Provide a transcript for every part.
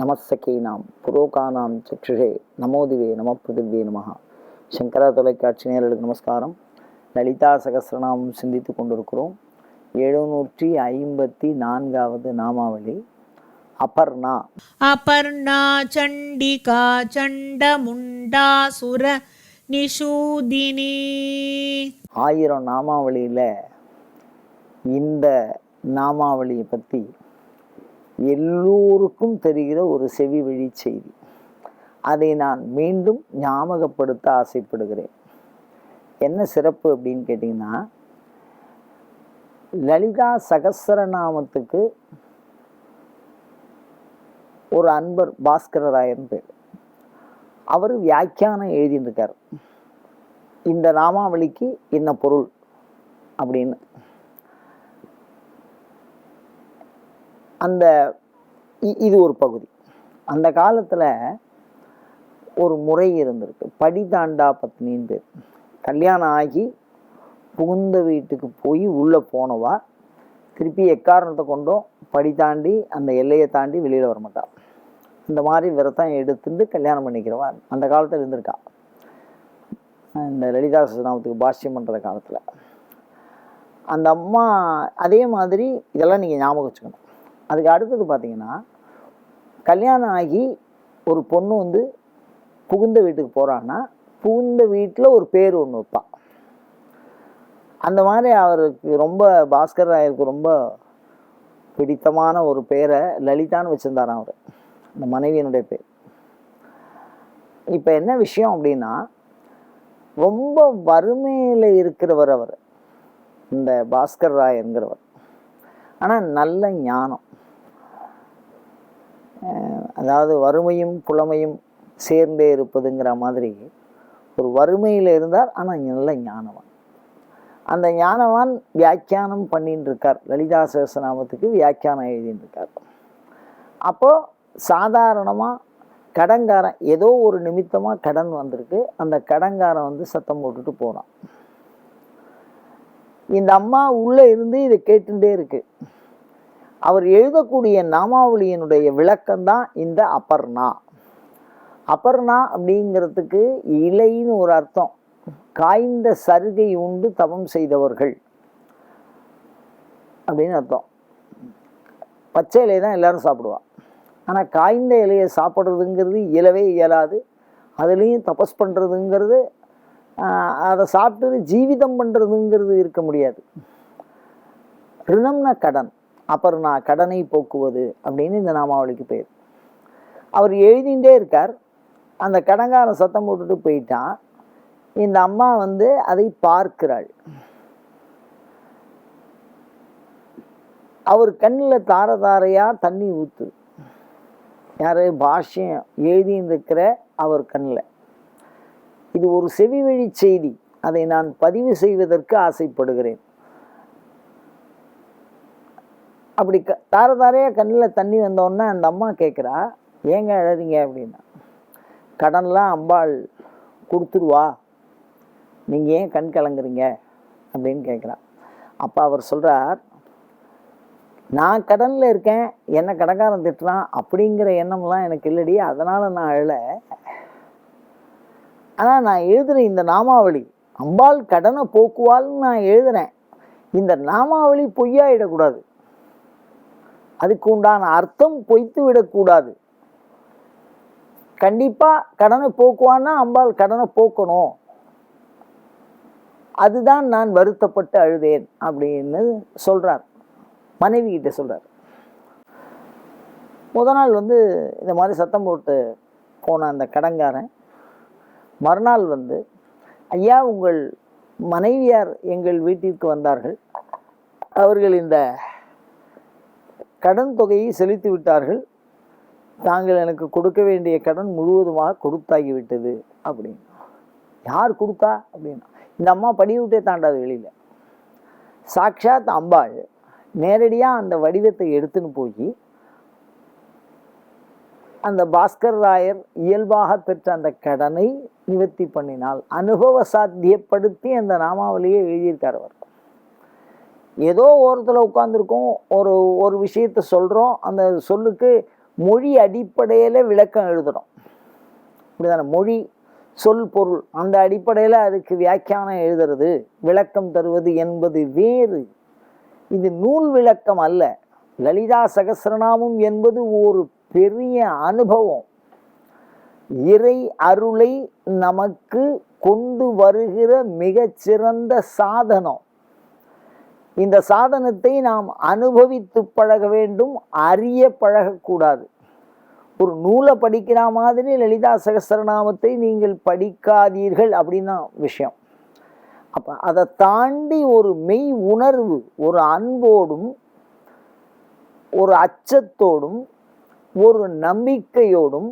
நமசகீனாம் புரோகானாம் சக்ஷுஷே நமோதிவே நம பிருதிவே நமகா சங்கரா தொலைக்காட்சி நேரலுக்கு நமஸ்காரம். லலிதா சகசிரநாமம் சிந்தித்து கொண்டிருக்கிறோம். எழுநூற்றி ஐம்பத்தி நான்காவது நாமாவளி. அபர்ணா. அபர்ணா சண்டிகா சண்டமுண்டா சுர நிஷூதினி. ஆயிரம் நாமாவளியில் இந்த நாமாவளியை பற்றி எல்லோருக்கும் தெரிகிற ஒரு செவி வழி செய்தி. அதை நான் மீண்டும் ஞாபகப்படுத்த ஆசைப்படுகிறேன். என்ன சிறப்பு அப்படின்னு கேட்டிங்கன்னா லலிதா சகசரநாமத்துக்கு ஒரு அன்பர் பாஸ்கரராயன் பேர். அவர் வியாக்கியானம் எழுதியிருக்கார். இந்த நாமாவளிக்கு என்ன பொருள் அப்படின்னு. அந்த இ- இது ஒரு பகுதி. அந்த காலத்தில் ஒரு முறை இருந்திருக்கு. படிதாண்டா பத்னின்னு பேர். கல்யாணம் ஆகி புகுந்த வீட்டுக்கு போய் உள்ளே போனவா திருப்பி எக்காரணத்தை கொண்டும்? படி தாண்டி அந்த எல்லையை தாண்டி வெளியில் வர மாட்டா. இந்த மாதிரி விரதம் எடுத்துட்டு கல்யாணம் பண்ணிக்கிறவா. அந்த காலத்தில் இருந்திருக்கா. இந்த லலிதா சஸ்நாமத்துக்கு பாஷ்யம் பண்ணுற காலத்தில். அந்த அம்மா அதே மாதிரி இதெல்லாம் நீங்கள் ஞாபகம் வச்சுக்கணும். அதுக்கு அடுத்தது பார்த்தீங்கன்னா கல்யாணம் ஆகி ஒரு பொண்ணு வந்து புகுந்த வீட்டுக்கு போகிறான்னா புகுந்த வீட்டில் ஒரு பேர் ஒன்று வைப்பான். அந்த மாதிரி அவருக்கு ரொம்ப பாஸ்கர் ராயருக்கு ரொம்ப பிடித்தமான ஒரு பேரை லலிதான்னு வச்சுருந்தாராம் அவர். அந்த மனைவியினுடைய பேர். இப்போ என்ன விஷயம் அப்படின்னா ரொம்ப வறுமையில் இருக்கிறவர் அவர். இந்த பாஸ்கர் ராயங்கிறவர் ஆனால் நல்ல ஞானம். அதாவது வறுமையும் புலமையும் சேர்ந்தே இருப்பதுங்கிற மாதிரி ஒரு வறுமையில் இருந்தார் ஆனால் நல்ல ஞானவான். அந்த ஞானவான் வியாக்கியானம் பண்ணின்னு இருக்கார் லலிதா சேசநாமத்துக்கு வியாக்கியானம் எழுதின்னு இருக்கார் அப்போது சாதாரணமாக கடன்காரன் ஏதோ ஒரு நிமித்தமாக கடன் வந்திருக்கு. அந்த கடன்காரன் வந்து சத்தம் போட்டுட்டு போகிறான் இந்த அம்மா உள்ளே இருந்து இதை கேட்டுட்டே இருக்குது அவர் எழுதக்கூடிய நாமாவளியினுடைய விளக்கம்தான் இந்த அபர்ணா. அபர்ணா அப்படிங்கிறதுக்கு இலைன்னு ஒரு அர்த்தம். காய்ந்த சருகை உண்டு தவம் செய்தவர்கள் அப்படின்னு அர்த்தம். பச்சை இலையை தான் எல்லாரும் சாப்பிடுவா. ஆனால் காய்ந்த இலையை சாப்பிட்றதுங்கிறது இயலவே இயலாது. அதுலேயும் தபஸ் பண்ணுறதுங்கிறது அதை சாப்பிட்டு ஜீவிதம் பண்ணுறதுங்கிறது இருக்க முடியாது. ரிணம்னா கடன். அப்புறம் நான் கடனை போக்குவது அப்படின்னு இந்த நாமாவளிக்கு பேர். அவர் எழுதிகிட்டே இருக்கார். அந்த கடங்காரன் சத்தம் போட்டுட்டு போயிட்டான். இந்த அம்மா வந்து அதை பார்க்கிறாள். அவர் கண்ணில் தார தாரையாக தண்ணி ஊத்து. யார்? பாஷ்யம் எழுதின்னு இருக்கிற அவர் கண்ணில். இது ஒரு செவி வழி செய்தி. அதை நான் பதிவு செய்வதற்கு ஆசைப்படுகிறேன். அப்படி க தார தாரையாக கண்ணில் தண்ணி வந்தோடனே அந்த அம்மா கேட்குறா ஏங்க எழுதிங்க அப்படின்னா கடன்லாம் அம்பாள் கொடுத்துருவா. நீங்கள் ஏன் கண் கலங்குறீங்க? அப்படின்னு கேட்குறா அப்போ அவர் சொல்கிறார் நான் கடனில் இருக்கேன் என்னை கடன்காரன் திட்டுறான் அப்படிங்கிற எண்ணம்லாம் எனக்கு இல்லடி அதனால் நான் அழல. ஆனால் நான் எழுதுகிற இந்த நாமாவளி அம்பாள் கடனை போக்குவாள்னு நான் எழுதுறேன். இந்த நாமாவளி பொய்யாயிடக்கூடாது. அதுக்கு உண்டான அர்த்தம் பொய்த்து விடக்கூடாது. கண்டிப்பாக கடனை போக்குவான்னா அம்பாள் கடனை போக்கணும். அதுதான் நான் வருத்தப்பட்டு அழுதேன் அப்படின்னு சொல்கிறார் மனைவி கிட்ட சொல்கிறார் முத நாள் வந்து இந்த மாதிரி சத்தம் போட்டு போன அந்த கடங்காரன் மறுநாள் வந்து ஐயா உங்கள் மனைவியார் எங்கள் வீட்டிற்கு வந்தார்கள். அவர்கள் இந்த கடன் தொகையை செலுத்தி விட்டார்கள். தாங்கள் எனக்கு கொடுக்க வேண்டிய கடன் முழுவதுமாக கொடுத்தாகிவிட்டது அப்படின்னு. யார் கொடுத்தா அப்படின்னா. இந்த அம்மா படி விட்டே தாண்டாது வெளியில். சாக்ஷாத் அம்பாள் நேரடியாக அந்த வடிவத்தை எடுத்துன்னு போய் அந்த பாஸ்கர் ராயர் இயல்பாக பெற்ற அந்த கடனை நிவர்த்தி பண்ணினால் அனுபவ சாத்தியப்படுத்தி அந்த நாமாவளியை எழுதியிருக்கார் அவர். ஏதோ ஓரத்தில் உட்காந்துருக்கோம் ஒரு ஒரு விஷயத்த சொல்கிறோம் அந்த சொல்லுக்கு மொழி அடிப்படையில் விளக்கம் எழுதுகிறோம் இப்படிதானே மொழி சொல் பொருள். அந்த அடிப்படையில் அதுக்கு வியாக்கியானம் எழுதுறது விளக்கம் தருவது என்பது வேறு. இது நூல் விளக்கம் அல்ல. லலிதா சகசிரநாமம் என்பது ஒரு பெரிய அனுபவம். இறை அருளை நமக்கு கொண்டு வருகிற மிகச்சிறந்த சாதனம். இந்த சாதனத்தை நாம் அனுபவித்து பழக வேண்டும் அறிய பழகக்கூடாது. ஒரு நூலை படிக்கிற மாதிரி லலிதா சகசரநாமத்தை நீங்கள் படிக்காதீர்கள் அப்படின்னு தான் விஷயம். அப்போ அதை தாண்டி ஒரு மெய் உணர்வு ஒரு அன்போடும் ஒரு அச்சத்தோடும் ஒரு நம்பிக்கையோடும்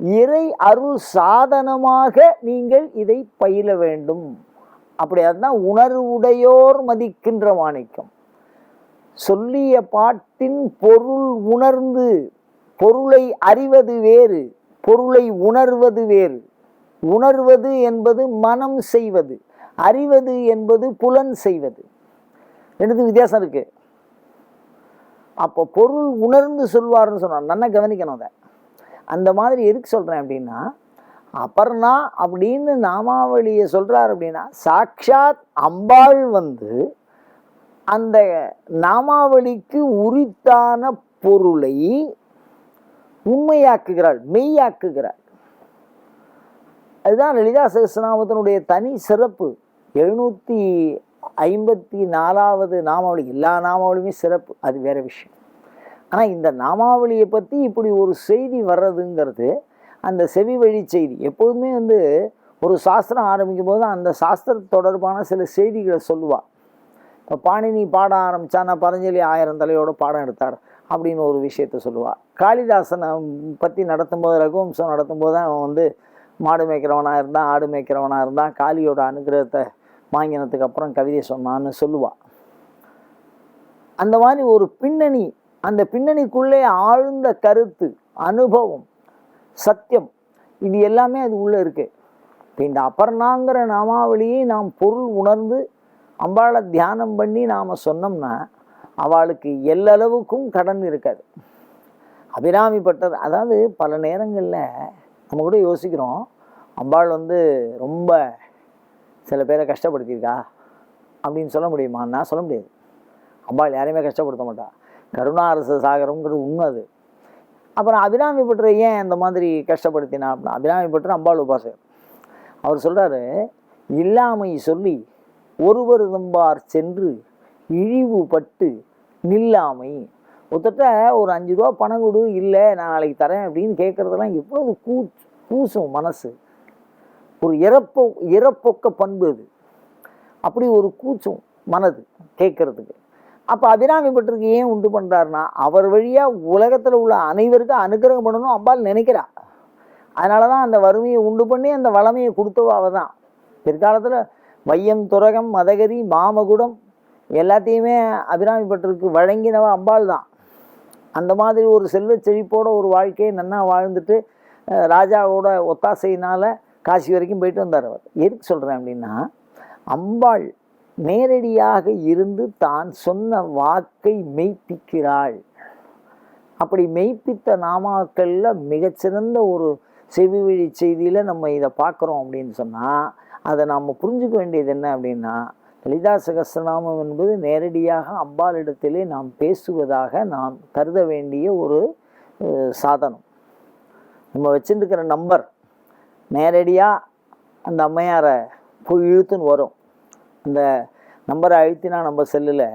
இறை அருள் சாதனமாக நீங்கள் இதை பயில வேண்டும். அப்படி இருந்தால் உணர்வுடையோர் மதிக்கின்ற மாணிக்கம். சொல்லிய பாட்டின் பொருள் உணர்ந்து பொருளை அறிவது வேறு பொருளை உணர்வது வேறு. உணர்வது என்பது மனம் செய்வது அறிவது என்பது புலன் செய்வது. ரெண்டுத்துக்கும் வித்தியாசம் இருக்கு. அப்போ பொருள் உணர்ந்து சொல்வார்னு சொன்னார் நல்லா கவனிக்கணும் அதை. அந்த மாதிரி எதுக்கு சொல்கிறேன் அப்படின்னா அபர்ணா அப்படின்னு நாமாவளியை சொல்கிறார் அப்படின்னா சாட்சாத் அம்பாள் வந்து அந்த நாமாவளிக்கு உரித்தான பொருளை உண்மையாக்குகிறாள் மெய்யாக்குகிறாள். அதுதான் லலிதா சகசநாமத்தினுடைய தனி சிறப்பு. எழுநூற்றி ஐம்பத்தி நாலாவது நாமாவளி எல்லா நாமாவளியுமே சிறப்பு அது வேற விஷயம். ஆனால் இந்த நாமாவளியை பற்றி இப்படி ஒரு செய்தி வர்றதுங்கிறது அந்த செவி வழி செய்தி. எப்போதுமே வந்து ஒரு சாஸ்திரம் ஆரம்பிக்கும் போது அந்த சாஸ்திர தொடர்பான சில செய்திகளை சொல்லுவாள் இப்போ பாணினி பாட ஆரம்பித்தானா பதஞ்சலி ஆயிரம் தலையோட பாடம் எடுத்தார் அப்படின்னு ஒரு விஷயத்த சொல்லுவாள் காளிதாசனை பற்றி நடத்தும்போது ரகுவம்சம் நடத்தும்போது அவன் வந்து மாடு மேய்க்கிறவனாக இருந்தான் ஆடு மேய்க்கிறவனாக இருந்தான் காளியோட அனுகிரகத்தை வாங்கினதுக்கு அப்புறம் கவிதை சொன்னான்னு சொல்லுவாள் அந்த மாதிரி ஒரு பின்னணி அந்த பின்னணிக்குள்ளே ஆழ்ந்த கருத்து அனுபவம் சத்தியம். இது எல்லாமே அது உள்ளே இருக்குது இப்போ இந்த அபர்ணாங்கிற நாமாவளியை நாம் பொருள் உணர்ந்து அம்பாளை தியானம் பண்ணி நாம் சொன்னோம்னா அவளுக்கு எல்லளவுக்கும் கடன் இருக்காது. அபிராமி பட்டர் அதாவது பல நேரங்களில் நம்ம கூட யோசிக்கிறோம் அம்பாள் வந்து ரொம்ப சில பேரை கஷ்டப்படுத்தியிருக்கா அப்படின்னு சொல்ல முடியுமான்னா சொல்ல முடியாது. அம்பாள் யாரையுமே கஷ்டப்படுத்த மாட்டா. கருணாரச சாகரங்கிறது உண்மை அது. அப்புறம் அபிராமி பட்டரை ஏன் இந்த மாதிரி கஷ்டப்படுத்தினா அப்படின்னா அபிராமி பட்டர் அம்பாள் உபாசகர். அவர் சொல்கிறாரு இல்லாமை சொல்லி ஒருவர் தம்பார் சென்று இழிவு பட்டு நில்லாமை. ஒருத்தட்ட ஒரு அஞ்சு ரூபா பணம் கொடு இல்லை நான் நாளைக்கு தரேன் அப்படின்னு கேட்குறதெல்லாம் எவ்வளவு கூ கூசும் மனசு. ஒரு இறப்போ இறப்பொக்க பண்பு அது. அப்படி ஒரு கூச்சும் மனது கேட்கறதுக்கு. அப்போ அபிராமி பட்டருக்கு ஏன் உண்டு பண்ணுறாருன்னா அவர் வழியாக உலகத்தில் உள்ள அனைவருக்கும் அனுகிரகம் பண்ணணும் அம்பாள் நினைக்கிறா. அதனால தான் அந்த வறுமையை உண்டு பண்ணி அந்த வளமையை கொடுத்தவ அவ தான். பிற்காலத்தில் வையம் துரகம் மதகரி மாமகுடம் எல்லாத்தையுமே அபிராமி பட்டருக்கு வழங்கினவ அம்பாள் தான். அந்த மாதிரி ஒரு செல்வ செழிப்போட ஒரு வாழ்க்கையை நன்னா வாழ்ந்துட்டு ராஜாவோட ஒத்தாசையினால் காசி வரைக்கும் போயிட்டு வந்தார் அவர். எதுக்கு சொல்கிறேன் அப்படின்னா அம்பாள் நேரடியாக இருந்து தான் சொன்ன வாக்கை மெய்ப்பிக்கிறாள். அப்படி மெய்ப்பித்த நாமாக்களில் மிகச்சிறந்த ஒரு செவி வழி செய்தியில் நம்ம இதை பார்க்குறோம் அப்படின்னு சொன்னால் அதை நாம் புரிஞ்சுக்க வேண்டியது என்ன அப்படின்னா லலிதா சகசிரநாமம் என்பது நேரடியாக அம்பாளிடத்திலே நாம் பேசுவதாக நாம் கருத வேண்டிய ஒரு சாதனம். நம்ம வச்சுருக்கிற நம்பர் நேரடியாக அந்த அம்மையாரை போய் இழுத்துன்னு வரும். அந்த நம்பரை அழுத்தினா நம்ம செல்லில்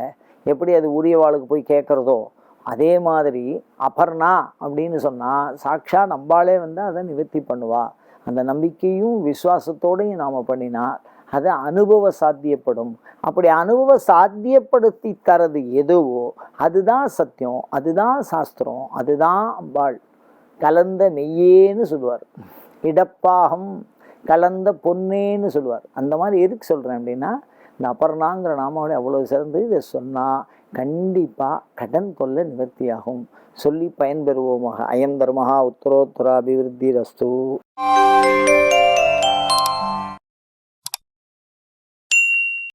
எப்படி அது உரியவாளுக்கு போய் கேட்குறதோ அதே மாதிரி அபர்ணா அப்படின்னு சொன்னால் சாட்சாத் நம்பாலே வந்து அதை நிவர்த்தி பண்ணுவா. அந்த நம்பிக்கையும் விசுவாசத்தோடையும் நாம் பண்ணினால் அது அனுபவ சாத்தியப்படும். அப்படி அனுபவ சாத்தியப்படுத்தி தரது எதுவோ அதுதான் சத்தியம் அதுதான் சாஸ்திரம் அதுதான் அம்பாள். கலந்த நெய்யேன்னு சொல்லுவார். இடப்பாகம் கலந்த பொன்னேன்னு சொல்லுவார். அந்த மாதிரி எதுக்கு சொல்கிறேன் அப்படின்னா இந்த அபர்ணாங்கிற நாமாவளி அவ்வளோ சிறந்து இதை சொன்னால் கண்டிப்பாக கடன் தொல்லை நிவர்த்தியாகும். சொல்லி பயன்பெறுவோமாக. உத்தரோத்தர அபிவிருத்தி ரஸ்து